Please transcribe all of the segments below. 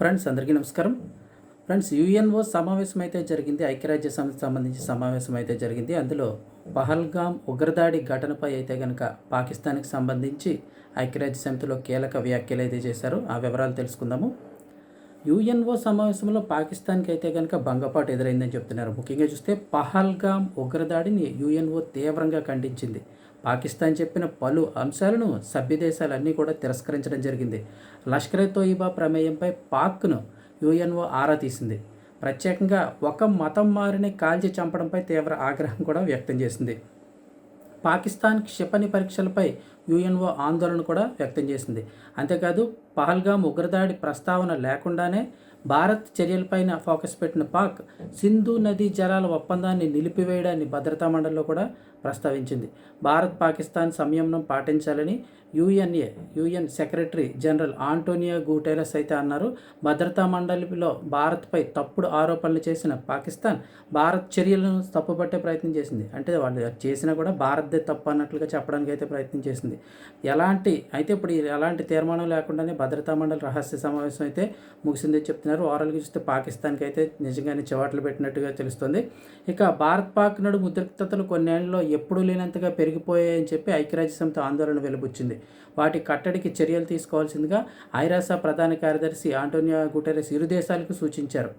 Friends అందరికీ నమస్కారం. Friends UNO సమావేశం అయితే జరిగింది ఐక్యరాజ్య సమితికి సంబంధించి సమావేశం అయితే జరిగింది. అందులో పహల్గామ్ ఉగ్రదాడి ఘటనపై అయితే కనుక పాకిస్తాన్కి సంబంధించి ఐక్యరాజ్య సమితిలో కీలక వ్యాఖ్యలు అయితే చేశారు. ఆ వివరాలు తెలుసుకుందాము. యుఎన్ఓ సమావేశంలో పాకిస్తాన్కి అయితే కనుక భంగపాటు ఎదురైందని చెప్తున్నారు. ముఖ్యంగా చూస్తే పహల్గామ్ ఉగ్రదాడిని యుఎన్ఓ తీవ్రంగా ఖండించింది. పాకిస్తాన్ చెప్పిన పలు అంశాలను సభ్యదేశాలన్నీ కూడా తిరస్కరించడం జరిగింది. లష్కర్ తోయిబా ప్రమేయంపై పాక్ను యుఎన్ఓ ఆరా తీసింది. ప్రత్యేకంగా ఒక మతం మారిని కాల్చి చంపడంపై తీవ్ర ఆగ్రహం కూడా వ్యక్తం చేసింది. పాకిస్తాన్ క్షిపణి పరీక్షలపై యుఎన్ఓ ఆందోళన కూడా వ్యక్తం చేసింది. అంతేకాదు పహల్గామ్ ఉగ్రదాడి ప్రస్తావన లేకుండానే భారత్ చర్యలపైన ఫోకస్ పెట్టిన పాక్ సింధు నదీ జలాల ఒప్పందాన్ని నిలిపివేయడాన్ని భద్రతా మండలిలో కూడా ప్రస్తావించింది. భారత్ పాకిస్తాన్ సంయమనం పాటించాలని UNA UN secretary general Antonio Guterres అయితే అన్నారు. భద్రతా మండలిలో భారత్పై తప్పుడు ఆరోపణలు చేసిన పాకిస్తాన్ భారత్ చర్యలను తప్పుపట్టే ప్రయత్నం చేసింది. అంటే వాళ్ళు చేసినా కూడా భారత్దే తప్పు అన్నట్లుగా చెప్పడానికి అయితే ప్రయత్నం చేసింది. ఎలాంటి అయితే ఇప్పుడు ఎలాంటి తీర్మానం లేకుండానే భద్రతా మండలి రహస్య సమావేశం అయితే ముగిసిందని చెప్తున్నారు. ఓవరాల్గా చూస్తే పాకిస్తాన్కి అయితే నిజంగానే చివాట్లు పెట్టినట్టుగా తెలుస్తుంది. ఇక భారత్ పాక్ నడు ఉద్రిక్తతలు కొన్నేళ్ళలో ఎప్పుడూ లేనంతగా పెరిగిపోయాయని చెప్పి ఐక్యరాజ్య సమితి ఆందోళన వెలుబుచ్చింది వాటి కట్టడికి చర్యలు తీసుకోవాల్సిందిగా ఐరాసా ప్రధాన కార్యదర్శి ఆంటోనియో గుటెరెస్ ఇరు దేశాలకు సూచించారు.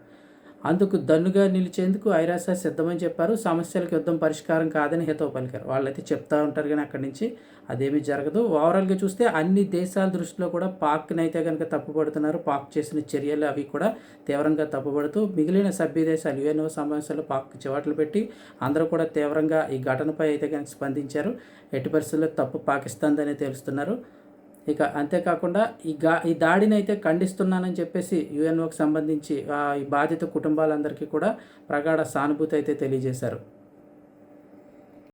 అందుకు దన్నుగా నిలిచేందుకు ఐరాస సిద్ధమని చెప్పారు. సమస్యలకు యుద్ధం పరిష్కారం కాదని హితవు పలికారు. వాళ్ళైతే చెప్తా ఉంటారు కానీ అక్కడి నుంచి అదేమీ జరగదు. ఓవరాల్గా చూస్తే అన్ని దేశాల దృష్టిలో కూడా పాక్ని అయితే కనుక తప్పుపడుతున్నారు. పాక్ చేసిన చర్యలు అవి కూడా తీవ్రంగా తప్పుపడుతూ మిగిలిన సభ్య దేశాలు యుఎన్ఓ సమావేశాల్లో పాక్ చివాట్లు పెట్టి అందరూ కూడా తీవ్రంగా ఈ ఘటనపై అయితే కనుక స్పందించారు. ఎట్టి పరిస్థితుల్లో తప్పు పాకిస్తాన్దనే తెలుస్తున్నారు. ఇక అంతేకాకుండా ఈ గా ఈ దాడిని అయితే ఖండిస్తున్నానని చెప్పేసి యుఎన్ఓకి సంబంధించి ఈ బాధిత కుటుంబాలందరికీ కూడా ప్రగాఢ సానుభూతి అయితే తెలియజేశారు.